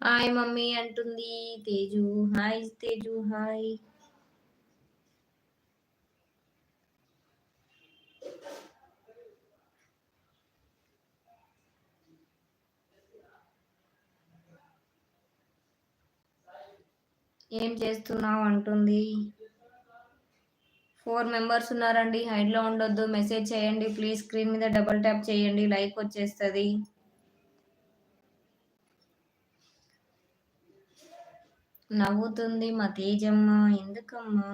Hi mummy అంటుంది Teju. Hi Teju hi. ఏం చేస్తున్నావు అంటుంది. ఫోర్ మెంబర్స్ ఉన్నారండి. హైడ్లో ఉండొద్దు. మెసేజ్ చేయండి. ప్లీజ్ స్క్రీన్ మీద డబుల్ ట్యాప్ చేయండి. లైక్ వచ్చేస్తుంది. నవ్వుతుంది మా తేజమ్మ. ఎందుకమ్మా?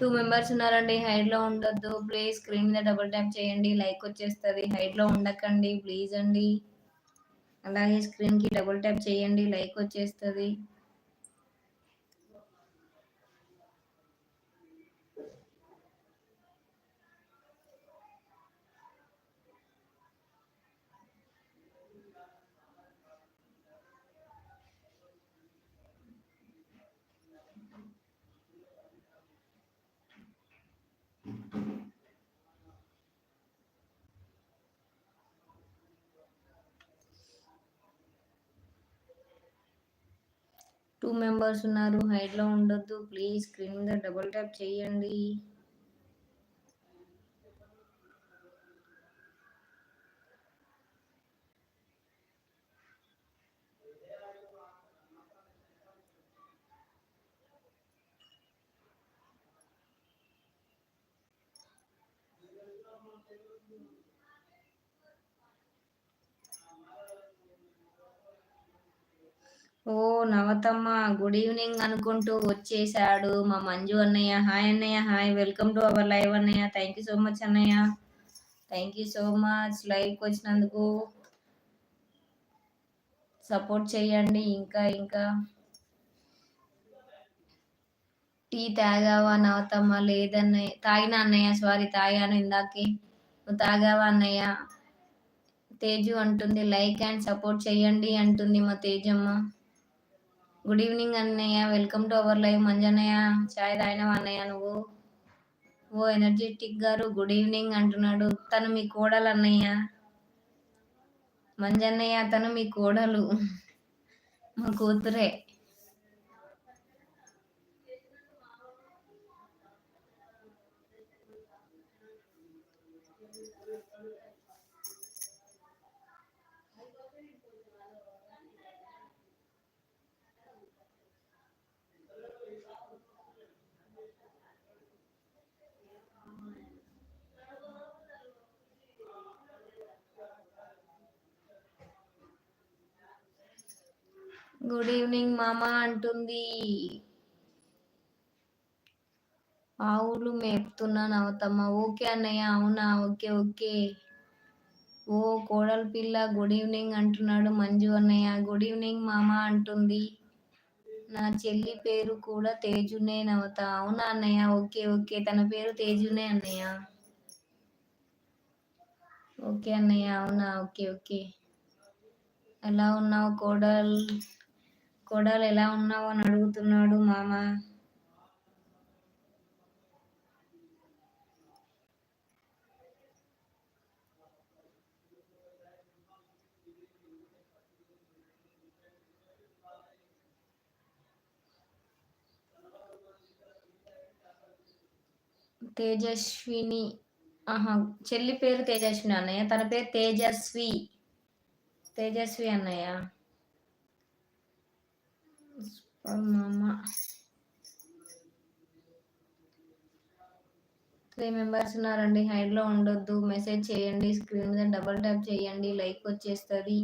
టూ మెంబర్స్ ఉన్నారండి. హైడ్లో ఉండొద్దు. ప్లీజ్ స్క్రీన్ మీద డబుల్ ట్యాప్ చేయండి. లైక్ వచ్చేస్తుంది. హైడ్లో ఉండకండి. ప్లీజ్ అండి. అలాగే స్క్రీన్కి డబుల్ ట్యాప్ చేయండి లైక్ వచ్చేస్తుంది. టూ మెంబర్స్ ఉన్నారు. హైడ్లో ఉండొద్దు. ప్లీజ్ స్క్రీన్ మీద డబుల్ ట్యాప్ చేయండి. ఓ నవతమ్మ గుడ్ ఈవినింగ్ అనుకుంటూ వచ్చేసాడు మా మంజు అన్నయ్య. హాయ్ అన్నయ్య hi. Welcome to our live అన్నయ్య. థ్యాంక్ యూ సో మచ్ అన్నయ్య. థ్యాంక్ యూ సో మచ్ లైవ్కి వచ్చినందుకు సపోర్ట్ చేయండి. ఇంకా ఇంకా. టీ తాగావా నవతమ్మ? లేదన్నయ్య. తాగిన అన్నయ్య? సారీ తాగాను ఇందాకే. నువ్వు తాగావా అన్నయ్య? తేజు అంటుంది. లైక్ అండ్ సపోర్ట్ చేయండి అంటుంది మా తేజమ్మ. గుడ్ ఈవినింగ్ అన్నయ్య. వెల్కమ్ టు అవర్ లైవ్ మంజన్నయ్య చాయ్ తాగినవా అన్నయ్య నువ్వు? ఓ ఎనర్జెటిక్ గారు గుడ్ ఈవినింగ్ అంటున్నాడు. తను మీ కోడలు అన్నయ్య. మంజన్నయ్య తను మీ కోడలు. మా కూతురే. గుడ్ ఈవినింగ్ మామ అంటుంది. ఆవులు మేపుతున్నాను అవతమ్మ ఓకే అన్నయ్య అవునా? Okay okay. ఓ కోడల పిల్ల గుడ్ ఈవినింగ్ అంటున్నాడు మంజు అన్నయ్య. గుడ్ ఈవినింగ్ మామ అంటుంది. నా చెల్లి పేరు కూడా తేజునే నవత. అవునా అన్నయ్య? Okay okay. తన పేరు తేజునే అన్నయ్య. ఓకే అన్నయ్య అవునా? Okay okay. ఎలా ఉన్నావు కోడల్? కోడలు ఎలా ఉన్నావు అని అడుగుతున్నాడు మామ. తేజస్విని ఆహా చెల్లి పేరు తేజస్విని అన్నయ్య తన పేరు తేజస్వి. తేజస్వి అన్నయ్య. మామ త్రీ మెంబర్స్ ఉన్నారండి హైడ్లో ఉండొద్దు. మెసేజ్ చేయండి స్క్రీన్ మీద డబల్ ట్యాప్ చేయండి లైక్ వచ్చేస్తుంది.